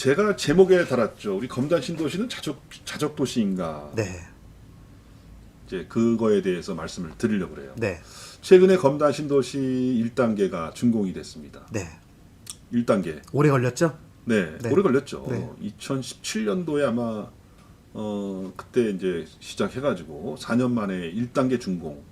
제가 제목에 달았죠. 우리 검단 신도시는 자적 자적 도시인가? 네. 이제 그거에 대해서 말씀을 드리려고 그래요. 네. 최근에 검단 신도시 1단계가 준공이 됐습니다. 네. 1단계. 오래 걸렸죠? 네, 네. 오래 걸렸죠. 네. 2017년도에 아마 어 그때 이제 시작해 가지고 4년 만에 1단계 준공,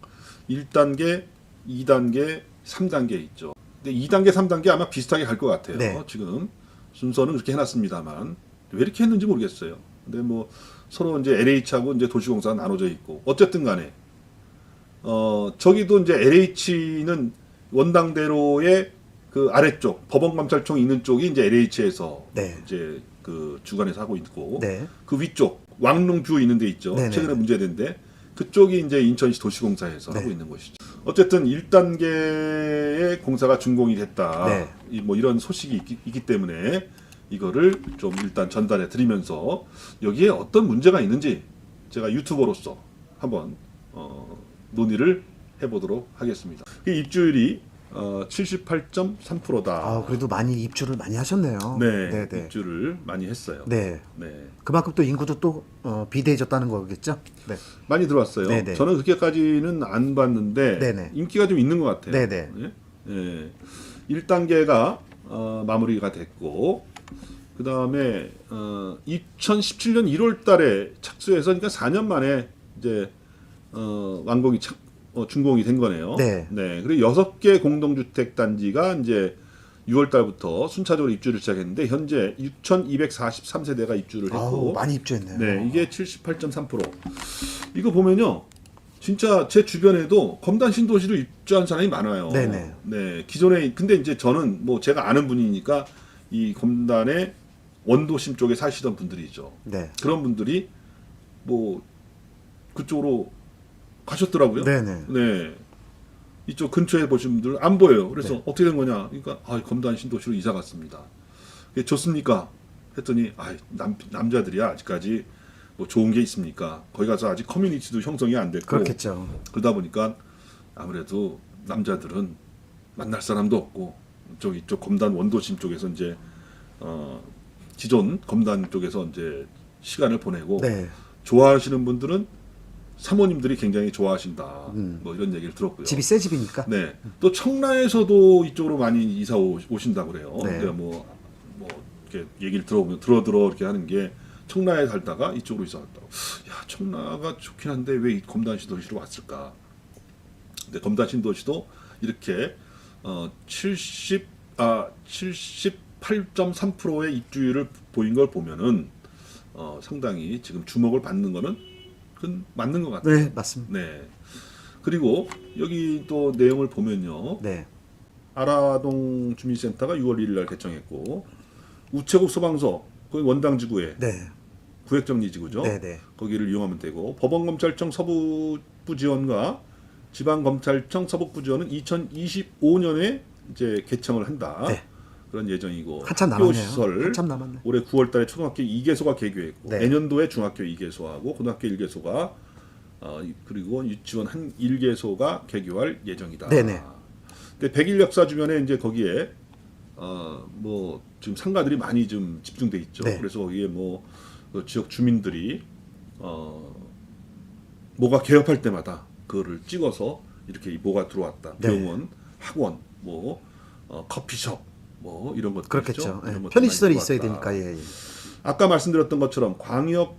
1단계, 2단계, 3단계 있죠. 근데 2단계, 3단계 아마 비슷하게 갈 것 같아요. 네. 지금 순서는 그렇게 해놨습니다만 왜 이렇게 했는지 모르겠어요. 근데 뭐 서로 이제 LH하고 이제 도시공사가 나눠져 있고 어쨌든 간에 어 저기도 이제 LH는 원당대로의 그 아래쪽 법원감찰청 있는 쪽이 이제 LH에서 네. 이제 그 주관에서 하고 있고 네. 그 위쪽 왕릉뷰 있는 데 있죠. 네네. 최근에 문제된데 그쪽이 이제 인천시 도시공사에서 네. 하고 있는 것이죠. 어쨌든 1단계의 공사가 준공이 됐다. 네. 이 뭐 이런 소식이 있기, 있기 때문에 이거를 좀 일단 전달해 드리면서 여기에 어떤 문제가 있는지 제가 유튜버로서 한번 어, 논의를 해보도록 하겠습니다. 그 입주율이 어, 78.3%다. 아, 그래도 많이 입주를 많이 하셨네요. 네, 네, 네. 입주를 많이 했어요. 네. 네. 그만큼 또 인구도 또 어, 비대해졌다는 거겠죠? 네. 많이 들어왔어요. 네네. 저는 그렇게까지는 안 봤는데 네네. 인기가 좀 있는 것 같아요. 네네. 예? 예. 1단계가 어, 마무리가 됐고 그 다음에 어, 2017년 1월달에 착수해서 그러니까 4년 만에 이제 어, 완공이 착, 어, 준공이 된 거네요. 네. 그리고 여섯 개 공동주택 단지가 이제 6월 달부터 순차적으로 입주를 시작했는데 현재 6,243세대가 입주를 했고 아우, 많이 입주했네요. 네, 이게 78.3%. 이거 보면요. 진짜 제 주변에도 검단 신도시로 입주한 사람이 많아요. 네네. 네, 기존에 근데 이제 저는 뭐 제가 아는 분이니까 이 검단의 원도심 쪽에 사시던 분들이죠. 네. 그런 분들이 뭐 그쪽으로 가셨더라고요. 네네. 네. 이쪽 근처에 보신 분들 안 보여요. 그래서 네. 어떻게 된 거냐? 그러니까 아, 검단 신도시로 이사 갔습니다. 좋습니까? 했더니 아, 남 남자들이야 아직까지 뭐 좋은 게 있습니까? 거기 가서 아직 커뮤니티도 형성이 안 됐고 그렇겠죠. 그러다 보니까 아무래도 남자들은 만날 사람도 없고 쪽 이쪽 검단 원도심 쪽에서 이제 어 기존 검단 쪽에서 이제 시간을 보내고 네. 좋아하시는 분들은 사모님들이 굉장히 좋아하신다. 음. 뭐 이런 얘기를 들었고요. 집이 새 집이니까. 네. 또 청라에서도 이쪽으로 많이 이사 오- 오신다고 그래요. 네. 근데 뭐, 뭐, 이렇게 얘기를 들어보면, 들어, 들어, 이렇게 하는 게, 청라에 살다가 이쪽으로 이사 왔다고. 야, 청라가 좋긴 한데 왜 이 검단 신도시로 왔을까? 근데 검단 신도시도 이렇게, 어, 70, 아, 78.3%의 입주율을 보인 걸 보면은, 어, 상당히 지금 주목을 받는 거는 그건 맞는 것 같아요. 네, 맞습니다. 네. 그리고 여기 또 내용을 보면요. 네. 아라동 주민센터가 6월 1일 날 개청했고 우체국 소방서 그 원당 지구에 네. 구획정리 지구죠. 네, 네. 거기를 이용하면 되고 법원검찰청 서북부 지원과 지방검찰청 서북부 지원은 2025년에 이제 개청을 한다. 네. 그런 예정이고 한참 학교 남았네요. 시설 한참 남았네. 올해 9월달에 초등학교 2개소가 개교했고 네. 내년도에 중학교 2개소하고 고등학교 1개소가 어, 이- 그리고 유치원 한 1개소가 개교할 예정이다. 네네. 근데 백일 역사 주변에 이제 거기에 어, 뭐 지금 상가들이 많이 좀 집중돼 있죠. 네. 그래서 거기에 뭐그 지역 주민들이 어, 뭐가 개업할 때마다 그거를 찍어서 이렇게 이 뭐가 들어왔다. 네. 병원, 학원, 뭐 어, 커피숍, 뭐 이런 것들 그렇겠죠. 예. 이런 편의시설이 있어야. 되니까 예, 예. 아까 말씀드렸던 것처럼 광역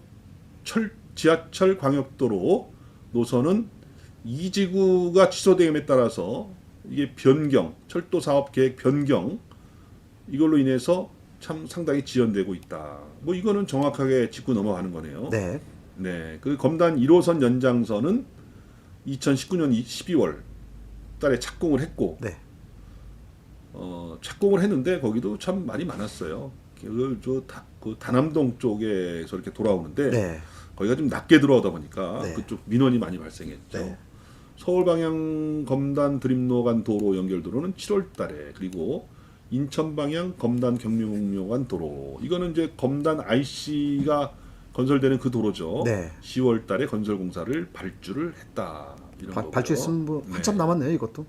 철 지하철 광역도로 노선은 이 지구가 취소됨에 따라서 이게 변경 철도 사업 계획 변경 이걸로 인해서 참 상당히 지연되고 있다. 뭐 이거는 정확하게 짚고 넘어가는 거네요. 네. 네, 그 검단 1호선 연장선은 2019년 12월 달에 착공을 했고 네. 어, 착공을 했는데 거기도 참 많이 많았어요. 그, 저, 다, 그 다남동 쪽에서 이렇게 돌아오는데 네. 거기가 좀 낮게 들어오다 보니까 네. 그쪽 민원이 많이 발생했죠. 네. 서울 방향 검단 드림로 간 도로 연결 도로는 7월 달에 그리고 인천 방향 검단 경룡로 간 도로 이거는 이제 검단 IC가 건설되는 그 도로죠. 네. 10월 달에 건설 공사를 발주를 했다. 이런 바-. 발주했으면 뭐 네. 한참 남았네요, 이것도.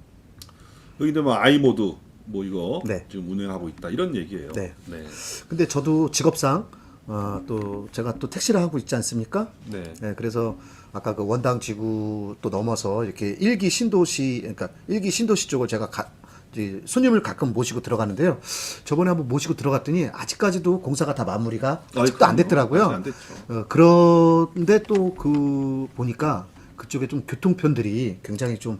여기 이제 뭐 아이모드 뭐 이거 네. 지금 운행하고 있다 이런 얘기예요. 네. 네. 근데 저도 직업상 어, 또 제가 또 택시를 하고 있지 않습니까? 네. 네, 그래서 아까 그 원당 지구 또 넘어서 이렇게 일기 신도시 그러니까 일기 신도시 쪽을 제가 가, 이제 손님을 가끔 모시고 들어가는데요. 저번에 한번 모시고 들어갔더니 아직까지도 공사가 다 마무리가 아직도 안. 됐더라고요. 안 됐죠. 어, 그런데 또 그 보니까 그쪽에 좀 교통편들이 굉장히 좀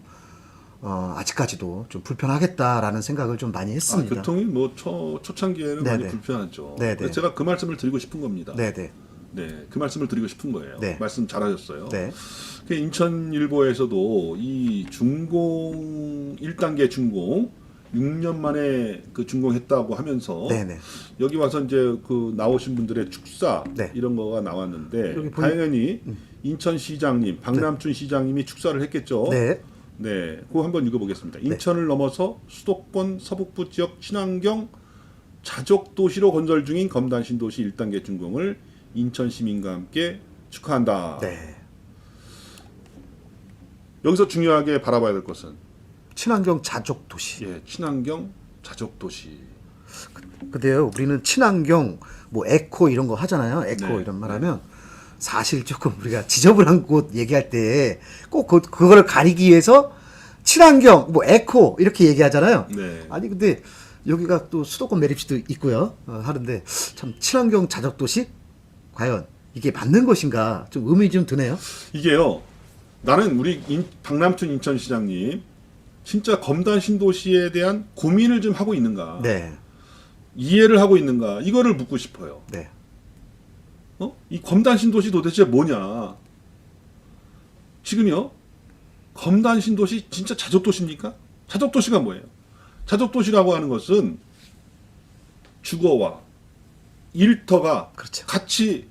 어, 아직까지도 좀 불편하겠다라는 생각을 좀 많이 아, 했습니다. 교통이 뭐 초, 초창기에는 네네. 많이 불편하죠. 네네. 그래서 제가 그 말씀을 드리고 싶은 겁니다. 네, 네, 네, 그 말씀을 드리고 싶은 거예요. 네. 말씀 잘하셨어요. 네, 그 인천일보에서도 이 준공 1단계 준공 6년 만에 그 준공했다고 하면서 네, 네. 여기 와서 이제 그 나오신 분들의 축사 네. 이런 거가 나왔는데 보니- 음. 당연히 인천시장님 박남춘 시장님이 축사를 했겠죠. 네, 네, 그거 한번 읽어보겠습니다. 인천을 넘어서 수도권 서북부 지역 친환경 자족 도시로 건설 중인 검단 신도시 1단계 준공을 인천 시민과 함께 축하한다. 네. 여기서 중요하게 바라봐야 될 것은 친환경 자족 도시. 예, 친환경 자족 도시. 근데요, 우리는 친환경, 뭐 에코 이런 거 하잖아요. 에코 네, 이런 말 하면 사실 조금 우리가 지저분한 곳 얘기할 때 꼭 그, 그거를 가리기 위해서 친환경, 뭐 에코 이렇게 얘기하잖아요. 네. 아니 근데 여기가 또 수도권 매립시도 있고요. 어, 하는데 참 친환경 자족 도시 과연 이게 맞는 것인가 좀 의문이 좀 드네요. 이게요. 나는 우리 인- 박남춘 인천시장님 진짜 검단 신도시에 대한 고민을 좀 하고 있는가? 네, 이해를 하고 있는가? 이거를 묻고 싶어요. 네, 어? 이 검단 신도시 도대체 뭐냐? 지금요. 검단 신도시 진짜 자족 도시입니까? 자족 도시가 뭐예요? 자족 도시라고 하는 것은 주거와 일터가 그렇죠. 같이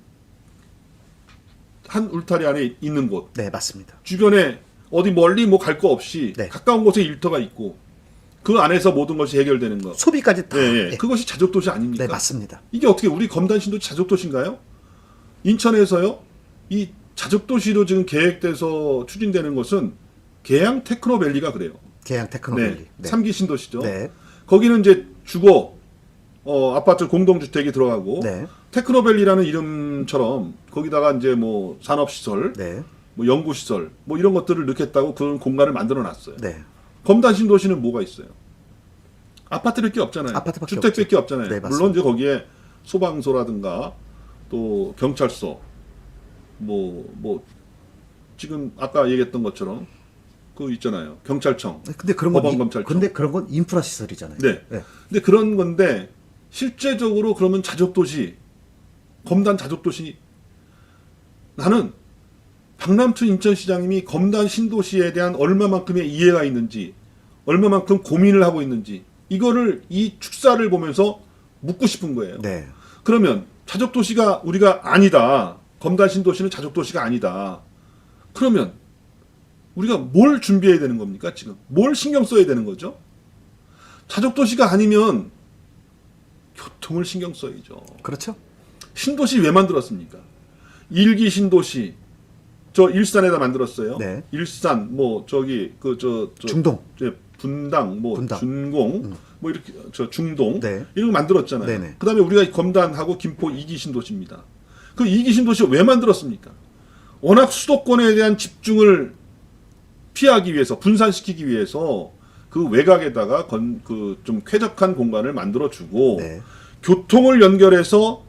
한 울타리 안에 있는 곳. 네 맞습니다. 주변에 어디 멀리 뭐 갈 거 없이 네. 가까운 곳에 일터가 있고 그 안에서 모든 것이 해결되는 것. 소비까지 다. 예, 예. 예. 그것이 자족 도시 아닙니까? 네 맞습니다. 이게 어떻게 우리 검단 신도 자족도시인가요? 인천에서요? 이 자족도시로 지금 계획돼서 추진되는 것은 계양 테크노밸리가 그래요. 계양 테크노밸리. 네. 네. 삼기 신도시죠. 네. 거기는 이제 주거, 어, 아파트 공동주택이 들어가고 네. 테크노밸리라는 이름처럼 거기다가 이제 뭐 산업시설, 네. 뭐 연구시설, 뭐 이런 것들을 넣겠다고 그런 공간을 만들어 놨어요. 네. 검단 신도시는 뭐가 있어요? 아파트밖에 없잖아요. 아파트밖에 주택밖에 없잖아요. 네. 물론 이제 거기에 소방서라든가 또 경찰서 뭐뭐 지금 아까 얘기했던 것처럼 그 있잖아요. 경찰청. 근데 그런 건 이- 법원검찰청. 근데 그런 건 인프라 시설이잖아요. 네. 근데 그런 건데 실제적으로 그러면 자족도시 검단 자족도시 나는 박남춘 인천시장님이 검단 신도시에 대한 얼마만큼의 이해가 있는지 얼마만큼 고민을 하고 있는지 이거를 이 축사를 보면서 묻고 싶은 거예요. 네. 그러면 자족 도시가 우리가 아니다. 검단 신도시는 자족 도시가 아니다. 그러면 우리가 뭘 준비해야 되는 겁니까? 지금 뭘 신경 써야 되는 거죠? 자족 도시가 아니면 교통을 신경 써야죠. 그렇죠? 신도시 왜 만들었습니까? 일기 신도시 저 일산에다 만들었어요. 네. 일산 뭐 저기 그저 중동. 분당 뭐 분당. 준공 뭐 이렇게 저 중동 네. 이런 거 만들었잖아요. 네네. 그다음에 우리가 검단하고 김포 이기 신도시입니다. 그 이기 신도시 왜 만들었습니까? 워낙 수도권에 대한 집중을 피하기 위해서 분산시키기 위해서 그 외곽에다가 건 그 좀 쾌적한 공간을 만들어 주고 네. 교통을 연결해서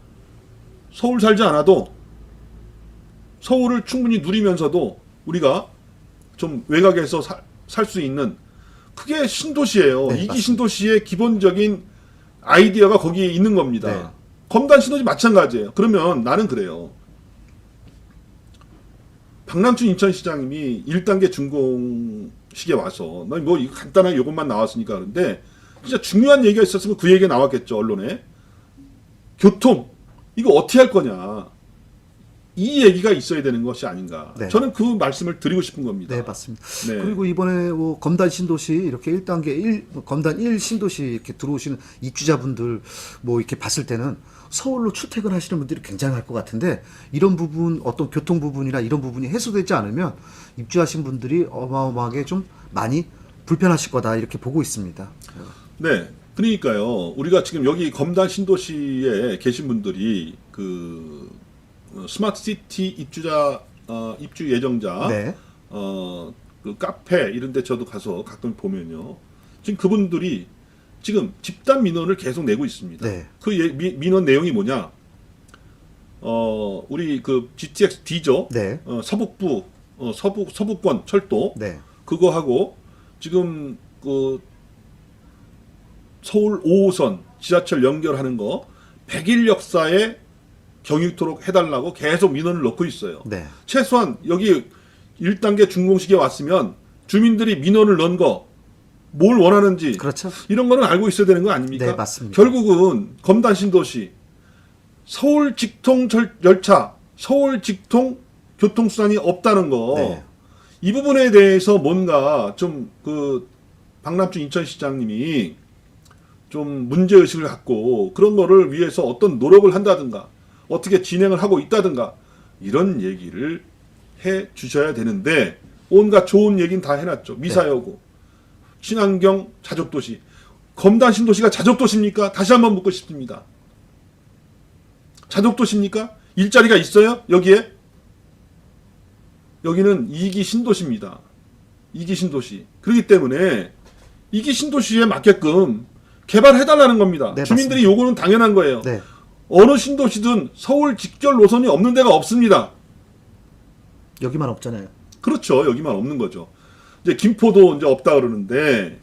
서울 살지 않아도 서울을 충분히 누리면서도 우리가 좀 외곽에서 살 수 있는 그게 신도시예요. 네, 이기 맞습니다. 신도시의 기본적인 아이디어가 거기에 있는 겁니다. 네. 검단 신도시 마찬가지예요. 그러면 나는 그래요. 박남춘 인천시장님이 1단계 준공식에 와서 이거 간단하게 이것만 나왔으니까 그런데 진짜 중요한 얘기가 있었으면 그 얘기가 나왔겠죠 언론에 교통 이거 어떻게 할 거냐 이 얘기가 있어야 되는 것이 아닌가 네. 저는 그 말씀을 드리고 싶은 겁니다. 네, 맞습니다. 네. 그리고 이번에 뭐 검단 신도시 이렇게 1단계 1 검단 1 신도시 이렇게 들어오시는 입주자분들 뭐 이렇게 봤을 때는 서울로 출퇴근하시는 분들이 굉장할 것 같은데 이런 부분 어떤 교통 부분이나 이런 부분이 해소되지 않으면 입주하신 분들이 어마어마하게 좀 많이 불편하실 거다 이렇게 보고 있습니다. 네. 그러니까요. 우리가 지금 여기 검단 신도시에 계신 분들이 그 어, 스마트 시티 입주자 어, 입주 예정자 네. 어, 그 카페 이런 데 저도 가서 가끔 보면요. 지금 그분들이 지금 집단 민원을 계속 내고 있습니다. 네. 그 예- 미- 민원 내용이 뭐냐? 어, 우리 그 GTX D죠. 네. 어, 서북부 어, 서북 서북권 철도 네. 그거 하고 지금 그 서울 5호선 지하철 연결하는 거 100일 역사에 경유토록 해달라고 계속 민원을 넣고 있어요. 네. 최소한 여기 1단계 준공식에 왔으면 주민들이 민원을 넣은 거 뭘 원하는지 그렇죠. 이런 거는 알고 있어야 되는 거 아닙니까? 네, 맞습니다. 결국은 검단 신도시 서울 직통 절- 열차, 서울 직통 교통수단이 없다는 거. 네. 이 부분에 대해서 뭔가 좀 그 박남준 인천시장님이 좀 문제 의식을 갖고 그런 거를 위해서 어떤 노력을 한다든가 어떻게 진행을 하고 있다든가 이런 얘기를 해 주셔야 되는데 온갖 좋은 얘기는 다 해놨죠 미사여고 친환경 자족도시 검단 신도시가 자족도시입니까? 다시 한번 묻고 싶습니다. 자족도시입니까? 일자리가 있어요? 여기에? 여기는 이기 신도시입니다. 이기 신도시. 그렇기 때문에 이기 신도시에 맞게끔 개발해달라는 겁니다. 네, 주민들이 요구는 당연한 거예요. 네. 어느 신도시든 서울 직결 노선이 없는 데가 없습니다. 여기만 없잖아요. 그렇죠. 여기만 없는 거죠. 이제 김포도 이제 없다 그러는데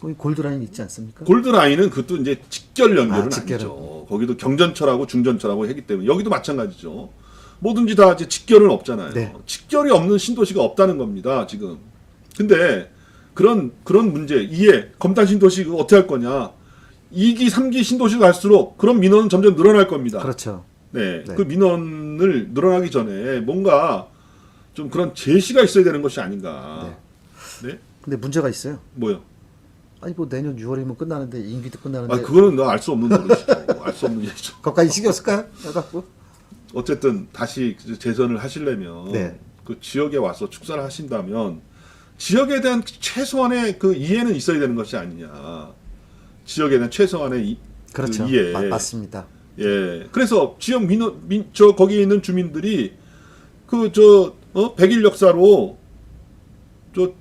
거기 골드라인 있지 않습니까? 골드라인은 그것도 이제 직결 연결은 아, 아, 직결은. 니죠 거기도 경전철하고 중전철하고 했기 때문에 여기도 마찬가지죠. 뭐든지 다 이제 직결은 없잖아요. 네. 직결이 없는 신도시가 없다는 겁니다. 지금. 근데 그런 그런 문제 이해 검단 신도시 어떻게 할 거냐? 2기, 3기 신도시 갈수록 그런 민원은 점점 늘어날 겁니다. 그렇죠. 네, 네. 그 민원을 늘어나기 전에 뭔가 좀 그런 제시가 있어야 되는 것이 아닌가. 네, 근데 문제가 있어요. 뭐요? 아니 뭐 내년 6월이면 끝나는데 임기도 끝나는데 아, 그거는 알수 없는 노릇이죠. 알수 없는 얘기죠. 거기까지 신경 쓸까요? 해갖고 어쨌든 다시 재선을 하시려면 네. 그 지역에 와서 축사를 하신다면 지역에 대한 최소한의 그 이해는 있어야 되는 것이 아니냐. 지역에 대한 최소한의 이, 그렇죠. 그 이해. 마- 맞습니다. 예. 그래서 지역 민원 민, 저 거기 있는 주민들이 그 저 어? 백일 역사로 저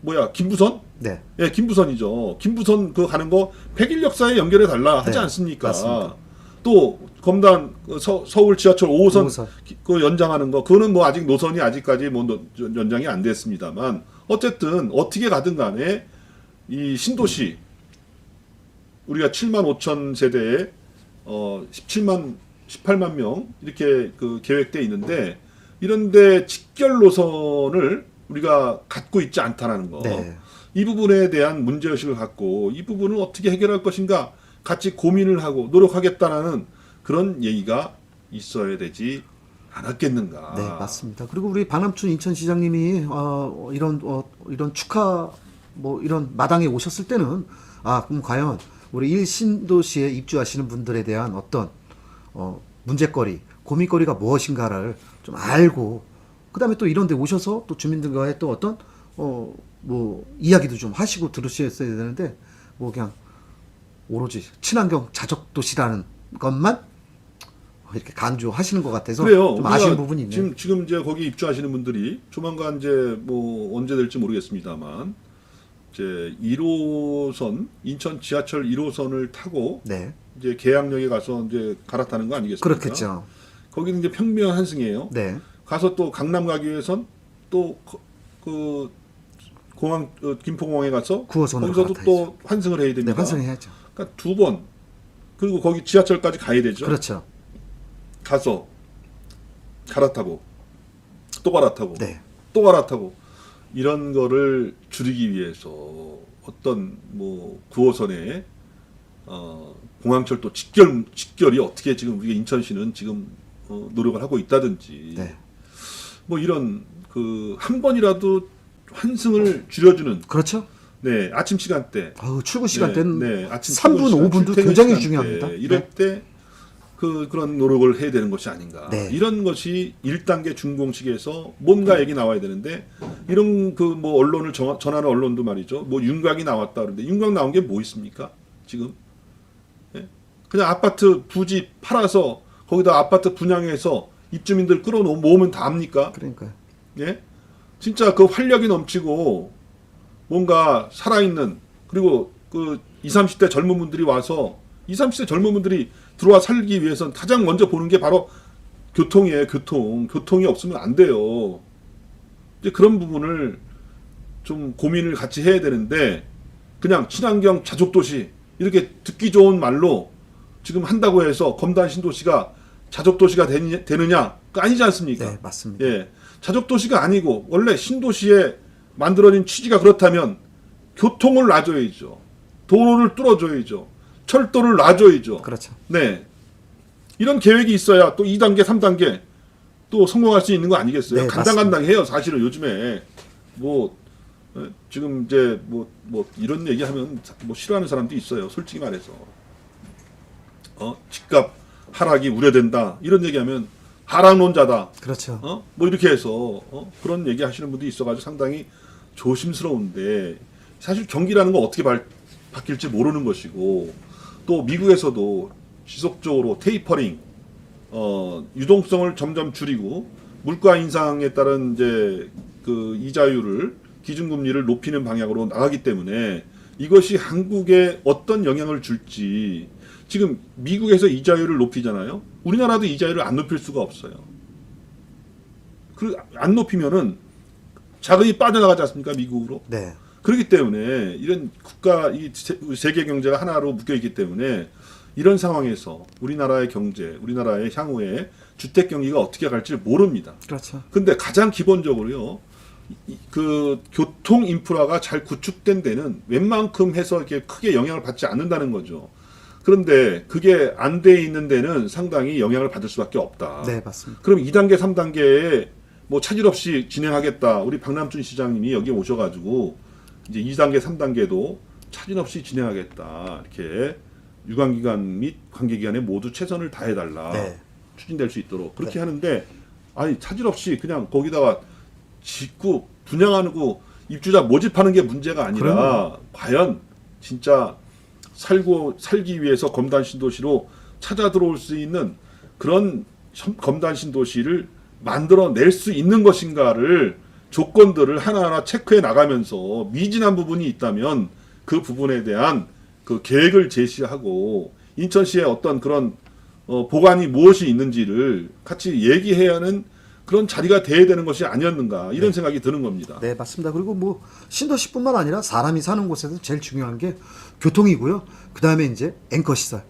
뭐야 김부선? 네. 예, 김부선이죠. 김부선 그 가는 거 백일 역사에 연결해 달라 하지 네, 않습니까? 맞습니다. 또 검단 그 서, 서울 지하철 5호선 5호선. 기- 그 연장하는 거 그거는 뭐 아직 노선이 아직까지 뭐 노- 연장이 안 됐습니다만 어쨌든 어떻게 가든 간에 이 신도시 우리가 7만 5천 세대에 어 17만 18만 명 이렇게 그 계획돼 있는데 이런데 직결 노선을 우리가 갖고 있지 않다라는 거. 네. 이 부분에 대한 문제 의식을 갖고 이 부분을 어떻게 해결할 것인가 같이 고민을 하고 노력하겠다라는 그런 얘기가 있어야 되지 않았겠는가. 네, 맞습니다. 그리고 우리 박남춘 인천시장님이 어, 이런 어, 이런 축하 뭐 이런 마당에 오셨을 때는 아 그럼 과연 우리 일신도시에 입주하시는 분들에 대한 어떤 어, 문제거리, 고민거리가 무엇인가를 좀 알고 그다음에 또 이런 데 오셔서 또 주민들과의 또 어떤 어 뭐 이야기도 좀 하시고 들으셨어야 되는데 뭐 그냥 오로지 친환경 자적 도시라는 것만 이렇게 강조하시는 것 같아서 그래요. 좀 아쉬운 부분이 있네요. 지금 지금 이제 거기 입주하시는 분들이 조만간 이제 뭐 언제 될지 모르겠습니다만 이제 1호선 인천 지하철 1호선을 타고 네, 이제 계양역에 가서 이제 갈아타는 거 아니겠습니까? 그렇겠죠. 거기는 이제 평면 한승이에요. 네, 가서 또 강남 가기 위해선 또그 공항 어, 김포공항에 가서 9호선으로 거기서도 또 환승을 해야 네, 됩니다. 환승해야죠. 그러니까 두 번. 그리고 거기 지하철까지 가야 되죠. 그렇죠. 가서 갈아타고 또 갈아타고 네, 또 갈아타고 이런 거를 줄이기 위해서 어떤 뭐 9호선에 어, 공항철도 직결 직결이 어떻게 지금 우리 인천시는 지금 어, 노력을 하고 있다든지 네, 뭐 이런 그 한 번이라도 환승을 줄여주는 그렇죠. 네 아침 시간대 아우, 출근 시간대는 네, 네, 아침 3분, 출근 시간, 5분도 출퇴근 굉장히 시간대, 중요합니다. 이럴 네. 그 그런 노력을 해야 되는 것이 아닌가. 네. 이런 것이 1단계 준공식에서 뭔가 얘기 나와야 되는데 이런 그 뭐 언론을 정- 전하는 언론도 말이죠. 뭐 윤곽이 나왔다 그러는데 윤곽 나온 게 뭐 있습니까? 지금 예? 그냥 아파트 부지 팔아서 거기다 아파트 분양해서 입주민들 끌어놓 모으면 다 합니까? 그러니까요. 예? 진짜 그 활력이 넘치고 뭔가 살아있는 그리고 그 20, 30대 젊은 분들이 와서 20, 30대 젊은 분들이 들어와 살기 위해선 가장 먼저 보는 게 바로 교통이에요. 교통. 교통이 없으면 안 돼요. 이제 그런 부분을 좀 고민을 같이 해야 되는데 그냥 친환경 자족도시 이렇게 듣기 좋은 말로 지금 한다고 해서 검단 신도시가 자족도시가 되느냐? 그 아니지 않습니까? 네, 맞습니다. 예. 자족 도시가 아니고 원래 신도시에 만들어진 취지가 그렇다면 교통을 놔줘야죠. 도로를 뚫어줘야죠. 철도를 놔줘야죠. 그렇죠. 네. 이런 계획이 있어야 또 2단계, 3단계 또 성공할 수 있는 거 아니겠어요? 네, 간당간당해요. 사실은 요즘에 뭐 어, 지금 이제 뭐뭐 이런 얘기하면 뭐 싫어하는 사람도 있어요. 솔직히 말해서 어 집값 하락이 우려된다 이런 얘기하면 하락론자다. 그렇죠. 어? 뭐 이렇게 해서 어? 그런 얘기 하시는 분들이 있어가지고 상당히 조심스러운데 사실 경기라는 건 어떻게 발, 바뀔지 모르는 것이고 또 미국에서도 지속적으로 테이퍼링 어, 유동성을 점점 줄이고 물가 인상에 따른 이제 그 이자율을 기준금리를 높이는 방향으로 나가기 때문에 이것이 한국에 어떤 영향을 줄지 지금 미국에서 이자율을 높이잖아요. 우리나라도 이자율을 안 높일 수가 없어요. 그 안 높이면은 자금이 빠져나가지 않습니까 미국으로? 네. 그렇기 때문에 이런 국가 이 세- 세계 경제가 하나로 묶여 있기 때문에 이런 상황에서 우리나라의 경제, 우리나라의 향후에 주택 경기가 어떻게 갈지 모릅니다. 그렇죠. 근데 가장 기본적으로요. 이- 그 교통 인프라가 잘 구축된 데는 웬만큼 해서 이렇게 크게 영향을 받지 않는다는 거죠. 그런데 그게 안 돼 있는 데는 상당히 영향을 받을 수밖에 없다. 네, 맞습니다. 그럼 2단계, 3단계에 뭐 차질 없이 진행하겠다. 우리 박남준 시장님이 여기 오셔가지고 이제 2단계, 3단계도 차질 없이 진행하겠다. 이렇게 유관기관 및 관계기관에 모두 최선을 다해달라. 네. 추진될 수 있도록 그렇게 하는데 아니 차질 없이 그냥 거기다가 짓고 분양하고 입주자 모집하는 게 문제가 아니라 그럼요. 과연 진짜 살고 살기 위해서 검단 신도시로 찾아 들어올 수 있는 그런 현- 검단 신도시를 만들어낼 수 있는 것인가를 조건들을 하나하나 체크해 나가면서 미진한 부분이 있다면 그 부분에 대한 그 계획을 제시하고 인천시에 어떤 그런 어, 보관이 무엇이 있는지를 같이 얘기해야 하는 그런 자리가 돼야 되는 것이 아니었는가 이런 생각이 드는 겁니다. 네, 맞습니다. 그리고 뭐 신도시뿐만 아니라 사람이 사는 곳에서 제일 중요한 게 교통이고요. 그 다음에 이제 앵커 시설,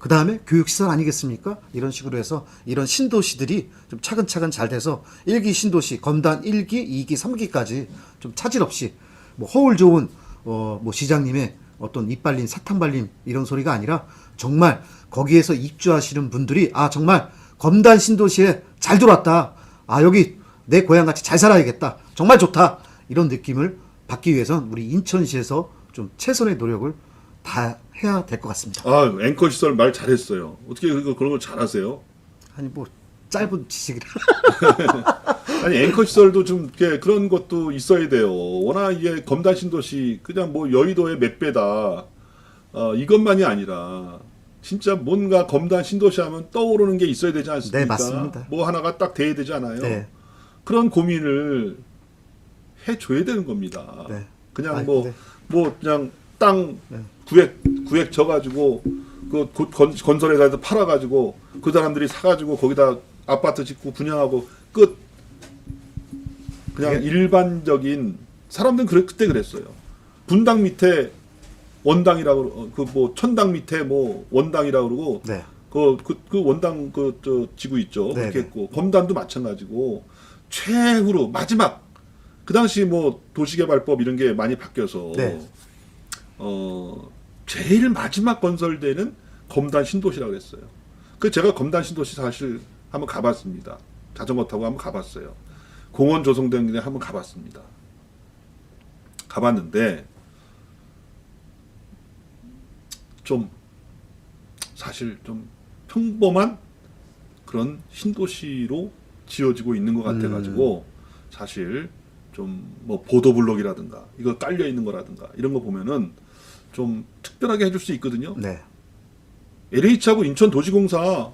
그 다음에 교육 시설 아니겠습니까? 이런 식으로 해서 이런 신도시들이 좀 차근차근 잘 돼서 1기 신도시 검단 1기, 2기, 3기까지 좀 차질 없이 뭐 허울 좋은 어 뭐 시장님의 어떤 이빨린 사탕 발림 이런 소리가 아니라 정말 거기에서 입주하시는 분들이 아 정말 검단 신도시에 잘 들어왔다. 아 여기 내 고향 같이 잘 살아야겠다. 정말 좋다. 이런 느낌을 받기 위해선 우리 인천시에서 좀 최선의 노력을 다 해야 될 것 같습니다. 아 앵커 시설 말 잘했어요. 어떻게 그거 그런 걸 잘하세요? 아니 뭐 짧은 지식이라. 아니 앵커 시설도 좀 이렇게 그런 것도 있어야 돼요. 워낙 이게 검단 신도시 그냥 뭐 여의도의 몇 배다. 어, 이것만이 아니라 진짜 뭔가 검단 신도시 하면 떠오르는 게 있어야 되지 않습니까? 네, 맞습니다. 뭐 하나가 딱 돼야 되지 않아요? 네. 그런 고민을 해줘야 되는 겁니다. 네. 그냥 아이, 뭐 네. 뭐 그냥 땅 네. 구획 구획 져가지고 그 건, 건설회사에서 팔아가지고 그 사람들이 사가지고 거기다 아파트 짓고 분양하고 끝. 그냥 그게- 일반적인 사람들은 그래, 그때 그랬어요. 분당 밑에 원당이라고 그 뭐 천당 밑에 뭐 원당이라고 그러고 네. 그, 그, 그 원당 그, 저, 지구 있죠. 네네. 그렇게 했고, 검단도 마찬가지고, 최후로, 마지막, 그 당시 뭐, 도시개발법 이런 게 많이 바뀌어서, 네. 어, 제일 마지막 건설되는 검단 신도시라고 그랬어요. 그 제가 검단 신도시 사실 한번 가봤습니다. 자전거 타고 한번 가봤어요. 공원 조성된 데 한번 가봤습니다. 가봤는데, 좀, 사실 좀 평범한 그런 신도시로 지어지고 있는 것 같아가지고 사실 좀 뭐 보도블록이라든가 이거 깔려 있는 거라든가 이런 거 보면은 좀 특별하게 해줄 수 있거든요. 네. LH하고 인천도시공사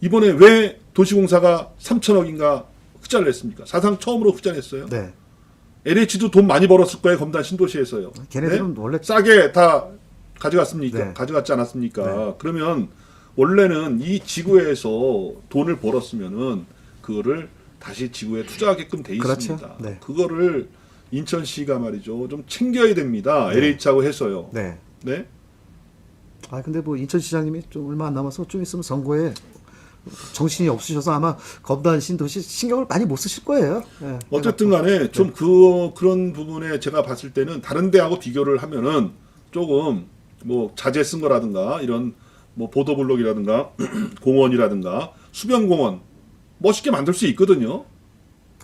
이번에 왜 도시공사가 3천억인가 흑자를 냈습니까? 사상 처음으로 흑자 냈어요. 네. LH도 돈 많이 벌었을 거예요. 검단 신도시에서요. 걔네들은 네? 원래 싸게 다 가져갔습니까? 네. 가져갔지 않았습니까? 그러면 원래는 이 지구에서 돈을 벌었으면은 그거를 다시 지구에 투자하게끔 돼 그렇죠. 있습니다. 네. 그거를 인천시가 말이죠. 좀 챙겨야 됩니다. LH하고 해서요. 네. 네. 아 근데 뭐 인천시장님이 좀 얼마 안 남아서 좀 있으면 선거에 정신이 없으셔서 아마 검단 신도시 신경을 많이 못 쓰실 거예요. 예. 어쨌든 간에 좀 그 그런 부분에 제가 봤을 때는 다른 데하고 비교를 하면은 조금 뭐 자재 쓴 거라든가 이런 뭐 보도블록이라든가 공원이라든가 수변공원 멋있게 만들 수 있거든요.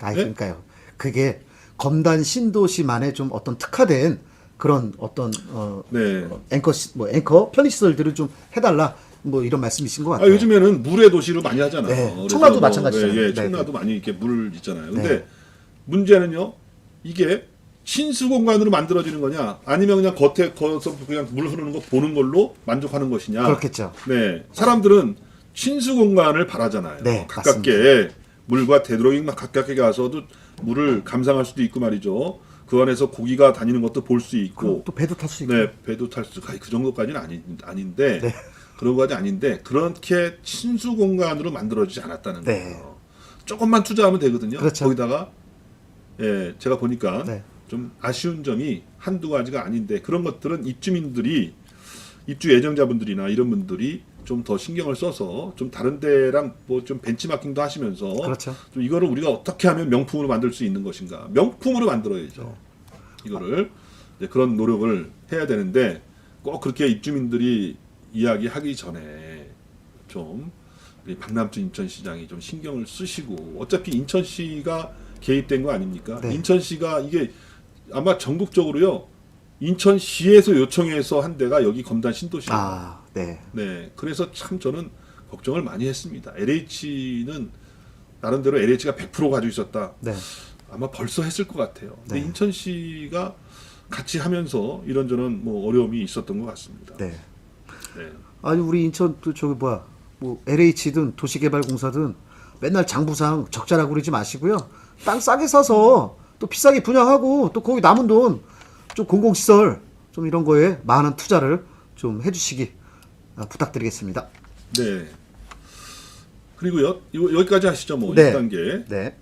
아 네? 그러니까요. 그게 검단 신도시만의 좀 어떤 특화된 그런 어떤 어, 네. 앵커 시- 뭐 앵커 편의 시설들을 좀 해달라 뭐 이런 말씀이신 것 아, 같아요. 요즘에는 물의 도시로 많이 하잖아요. 네, 그래서 청라도 마찬가지잖아요. 예, 예, 네, 청라도 많이 이렇게 물 있잖아요. 근데 네. 문제는요. 이게 신수 공간으로 만들어지는 거냐, 아니면 그냥 겉에 거서 그냥 물 흐르는 거 보는 걸로 만족하는 것이냐. 그렇겠죠. 네, 사람들은 신수 공간을 바라잖아요. 네, 가깝게 물과 되도록이면 막 가깝게 가서도 물을 감상할 수도 있고 말이죠. 그 안에서 고기가 다니는 것도 볼 수 있고, 또 배도 탈 수 있고. 네, 배도 탈 수, 그 정도까지는 아니, 아닌데, 네. 그런 거지 아닌데, 그렇게 친수 공간으로 만들어지지 않았다는 네. 거예요. 조금만 투자하면 되거든요. 그렇죠. 거기다가, 예, 제가 보니까 네. 좀 아쉬운 점이 한두 가지가 아닌데, 그런 것들은 입주민들이, 입주 예정자분들이나 이런 분들이 좀 더 신경을 써서 좀 다른 데랑 뭐 좀 벤치마킹도 하시면서 그렇죠. 좀 이거를 우리가 어떻게 하면 명품으로 만들 수 있는 것인가 명품으로 만들어야죠 이거를 이제 그런 노력을 해야 되는데 꼭 그렇게 입주민들이 이야기하기 전에 좀 우리 박남준 인천시장이 좀 신경을 쓰시고 어차피 인천시가 개입된 거 아닙니까? 네. 인천시가 이게 아마 전국적으로요 인천시에서 요청해서 한 데가 여기 검단 신도시예요. 아, 네. 네, 그래서 참 저는 걱정을 많이 했습니다. LH는 나름대로 LH가 100% 가지고 있었다. 네. 아마 벌써 했을 것 같아요. 근데 네. 인천시가 같이 하면서 이런저런 뭐 어려움이 있었던 것 같습니다. 네. 네. 아니 우리 인천 또 저기 뭐야 뭐 LH든 도시개발공사든 맨날 장부상 적자라고 그러지 마시고요 땅 싸게 사서 또 비싸게 분양하고 또 거기 남은 돈 좀 공공시설 좀 이런 거에 많은 투자를 좀 해주시기 아, 부탁드리겠습니다. 네. 그리고요, 이거 여기까지 하시죠. 뭐 네. 1단계. 네.